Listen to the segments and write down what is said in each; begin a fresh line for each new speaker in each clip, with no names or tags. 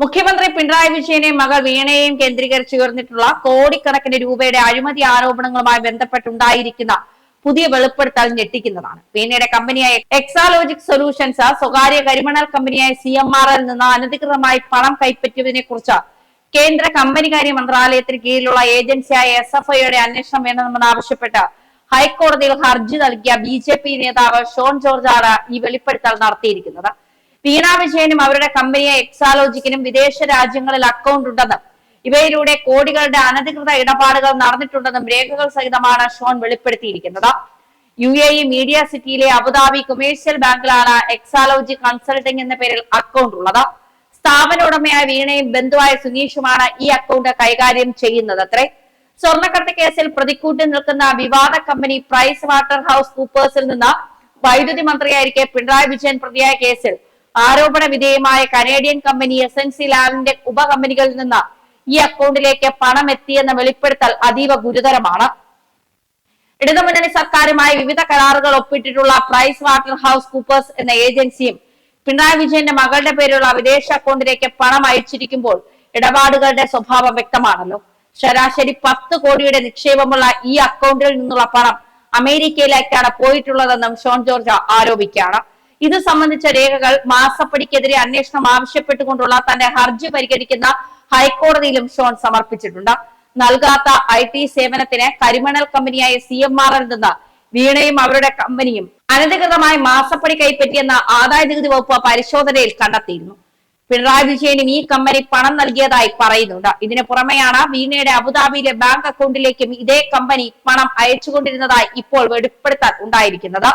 മുഖ്യമന്ത്രി പിണറായി വിജയനെയും മകൾ വീണയെയും കേന്ദ്രീകരിച്ച് ഉയർന്നിട്ടുള്ള കോടിക്കണക്കിന് രൂപയുടെ അഴിമതി ആരോപണങ്ങളുമായി ബന്ധപ്പെട്ടുണ്ടായിരിക്കുന്ന പുതിയ വെളിപ്പെടുത്തൽ ഞെട്ടിക്കുന്നതാണ്. വീണയുടെ കമ്പനിയായ എക്സാലോജിക് സൊല്യൂഷൻസ് സ്വകാര്യ കരിമണൽ കമ്പനിയായ സി എം ആർ എൽ നിന്ന് അനധികൃതമായി പണം കൈപ്പറ്റിയതിനെ കുറിച്ച് കേന്ദ്ര കമ്പനികാര്യ മന്ത്രാലയത്തിന് കീഴിലുള്ള ഏജൻസിയായ എസ് എഫ് ഐയുടെ അന്വേഷണം വേണമെന്ന് ആവശ്യപ്പെട്ട് ഹൈക്കോടതിയിൽ ഹർജി നൽകിയ ബി ജെ പി നേതാവ് ഷോൺ ജോർജാണ് ഈ വെളിപ്പെടുത്തൽ നടത്തിയിരിക്കുന്നത്. വീണ വിജയനും അവരുടെ കമ്പനിയെ എക്സാലോജിക്കിനും വിദേശ രാജ്യങ്ങളിൽ അക്കൗണ്ട് ഉണ്ടെന്നും ഇവയിലൂടെ കോടികളുടെ അനധികൃത ഇടപാടുകൾ നടന്നിട്ടുണ്ടെന്നും രേഖകൾ സഹിതമാണ് ഷോൺ വെളിപ്പെടുത്തിയിരിക്കുന്നത്. യു എ ഇ മീഡിയ സിറ്റിയിലെ അബുദാബി കൊമേഴ്സ്യൽ ബാങ്കിലാണ് എക്സാലോജി കൺസൾട്ടിംഗ് എന്ന പേരിൽ അക്കൗണ്ട് ഉള്ളത്. സ്ഥാപന ഉടമയായ വീണയും ബന്ധുവായ സുനീഷുമാണ് ഈ അക്കൗണ്ട് കൈകാര്യം ചെയ്യുന്നത് അത്രേ സ്വർണക്കടത്ത് കേസിൽ പ്രതിക്കൂട്ടിൽ നിൽക്കുന്ന വിവാദ കമ്പനി പ്രൈസ് വാട്ടർ ഹൗസ് കൂപ്പേഴ്സിൽ നിന്ന് വൈദ്യുതി മന്ത്രിയായിരിക്കെ പിണറായി വിജയൻ പ്രതിയായ കേസിൽ ആരോപണ വിധേയമായ Canadian company S N C ലാബിന്റെ ഉപകമ്പനികളിൽ നിന്ന് ഈ അക്കൗണ്ടിലേക്ക് പണം എത്തിയെന്ന വെളിപ്പെടുത്തൽ അതീവ ഗുരുതരമാണ്. ഇടതുമുന്നണി സർക്കാരുമായി വിവിധ കരാറുകൾ ഒപ്പിട്ടിട്ടുള്ള പ്രൈസ് വാട്ടർ ഹൗസ് കൂപ്പേഴ്സ് എന്ന ഏജൻസിയും പിണറായി വിജയന്റെ മകളുടെ പേരിലുള്ള വിദേശ അക്കൗണ്ടിലേക്ക് പണം അയച്ചിരിക്കുമ്പോൾ ഇടപാടുകളുടെ സ്വഭാവം വ്യക്തമാണല്ലോ. ശരാശരി പത്ത് കോടിയുടെ നിക്ഷേപമുള്ള ഈ അക്കൗണ്ടിൽ നിന്നുള്ള പണം അമേരിക്കയിലേക്കാണ് പോയിട്ടുള്ളതെന്നും ഷോൺ ജോർജ് ആരോപിക്കുകയാണ്. ഇത് സംബന്ധിച്ച രേഖകൾ മാസപ്പടിക്കെതിരെ അന്വേഷണം ആവശ്യപ്പെട്ടുകൊണ്ടുള്ള തന്റെ ഹർജി പരിഗണിക്കുന്ന ഹൈക്കോടതിയിലും ഷോൺ സമർപ്പിച്ചിട്ടുണ്ട്. നൽകാത്ത ഐ ടി സേവനത്തിന് കരിമണൽ കമ്പനിയായ സി എം ആർ നിന്ന് വീണയും അവരുടെ കമ്പനിയും അനധികൃതമായി മാസപ്പടി കൈപ്പറ്റിയെന്ന ആദായ നികുതി വകുപ്പ് പരിശോധനയിൽ കണ്ടെത്തിയിരുന്നു. പിണറായി വിജയനും ഈ കമ്പനി പണം നൽകിയതായി പറയുന്നുണ്ട്. ഇതിന് പുറമെയാണ് വീണയുടെ അബുദാബിയിലെ ബാങ്ക് അക്കൗണ്ടിലേക്കും ഇതേ കമ്പനി പണം അയച്ചുകൊണ്ടിരുന്നതായി ഇപ്പോൾ വെളിപ്പെടുത്താൻ ഉണ്ടായിരിക്കുന്നത്.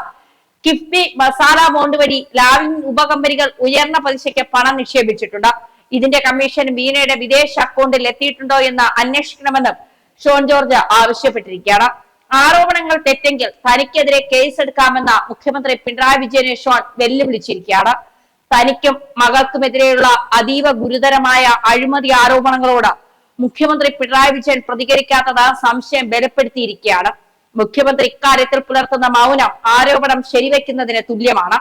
കിഫ്ബി മസാല ബോണ്ട് വഴി ലാവിൻ ഉപകമ്പനികൾ ഉയർന്ന പലിശയ്ക്ക് പണം നിക്ഷേപിച്ചിട്ടുണ്ട്. ഇതിന്റെ കമ്മീഷൻ മീനയുടെ വിദേശ അക്കൗണ്ടിൽ എത്തിയിട്ടുണ്ടോ എന്ന് അന്വേഷിക്കണമെന്നും ഷോൺ ജോർജ് ആവശ്യപ്പെട്ടിരിക്കുകയാണ്. ആരോപണങ്ങൾ തെറ്റെങ്കിൽ തനിക്കെതിരെ കേസെടുക്കാമെന്ന മുഖ്യമന്ത്രി പിണറായി വിജയനെ ഷോൺ വെല്ലുവിളിച്ചിരിക്കുകയാണ്. തനിക്കും മകൾക്കുമെതിരെയുള്ള അതീവ ഗുരുതരമായ അഴിമതി ആരോപണങ്ങളോട് മുഖ്യമന്ത്രി പിണറായി വിജയൻ പ്രതികരിക്കാത്തത് സംശയം ബലപ്പെടുത്തിയിരിക്കുകയാണ്. മുഖ്യമന്ത്രി ഇക്കാര്യത്തിൽ പുലർത്തുന്ന മൗനം ആരോപണം ശരിവെക്കുന്നതിന് തുല്യമാണ്.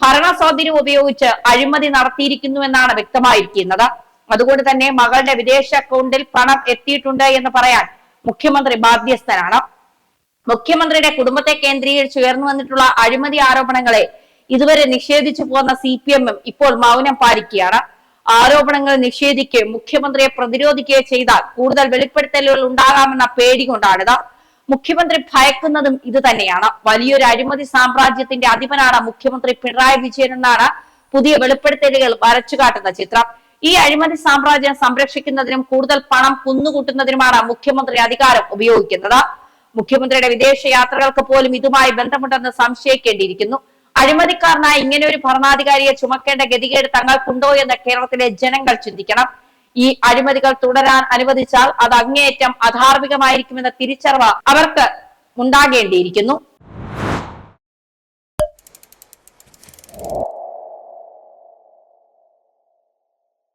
ഭരണ സ്വാധീനം ഉപയോഗിച്ച് അഴിമതി നടത്തിയിരിക്കുന്നുവെന്നാണ് വ്യക്തമായിരിക്കുന്നത്. അതുകൊണ്ട് തന്നെ മകളുടെ വിദേശ അക്കൗണ്ടിൽ പണം എത്തിയിട്ടുണ്ട് എന്ന് പറയാൻ മുഖ്യമന്ത്രി ബാധ്യസ്ഥനാണ്. മുഖ്യമന്ത്രിയുടെ കുടുംബത്തെ കേന്ദ്രീകരിച്ച് ഉയർന്നു വന്നിട്ടുള്ള അഴിമതി ആരോപണങ്ങളെ ഇതുവരെ നിഷേധിച്ചു പോന്ന സി പി എമ്മും ഇപ്പോൾ മൗനം പാലിക്കുകയാണ്. ആരോപണങ്ങൾ നിഷേധിക്കുകയും മുഖ്യമന്ത്രിയെ പ്രതിരോധിക്കുകയും ചെയ്താൽ കൂടുതൽ വെളിപ്പെടുത്തലുകൾ ഉണ്ടാകാമെന്ന പേടി കൊണ്ടാണിത്. മുഖ്യമന്ത്രി ഭയക്കുന്നതും ഇത് തന്നെയാണ്. വലിയൊരു അഴിമതി സാമ്രാജ്യത്തിന്റെ അധിപനാണ് മുഖ്യമന്ത്രി പിണറായി വിജയൻ എന്നാണ് പുതിയ വെളിപ്പെടുത്തലുകൾ വരച്ചു കാട്ടുന്ന ചിത്രം. ഈ അഴിമതി സാമ്രാജ്യം സംരക്ഷിക്കുന്നതിനും കൂടുതൽ പണം കുന്നുകൂട്ടുന്നതിനുമാണ് മുഖ്യമന്ത്രി അധികാരം ഉപയോഗിക്കുന്നത്. മുഖ്യമന്ത്രിയുടെ വിദേശ യാത്രകൾക്ക് പോലും ഇതുമായി ബന്ധമുണ്ടെന്ന് സംശയിക്കേണ്ടിയിരിക്കുന്നു. അഴിമതിക്കാരനായ ഇങ്ങനെ ഒരു ഭരണാധികാരിയെ ചുമക്കേണ്ട ഗതികേട് തങ്ങൾക്കുണ്ടോ എന്ന് കേരളത്തിലെ ജനങ്ങൾ ചിന്തിക്കണം. ഈ അഴിമതികൾ തുടരാൻ അനുവദിച്ചാൽ അത് അങ്ങേയറ്റം അധാർമികമായിരിക്കുമെന്ന തിരിച്ചറിവ് അവർക്ക് ഉണ്ടാകേണ്ടിയിരിക്കുന്നു.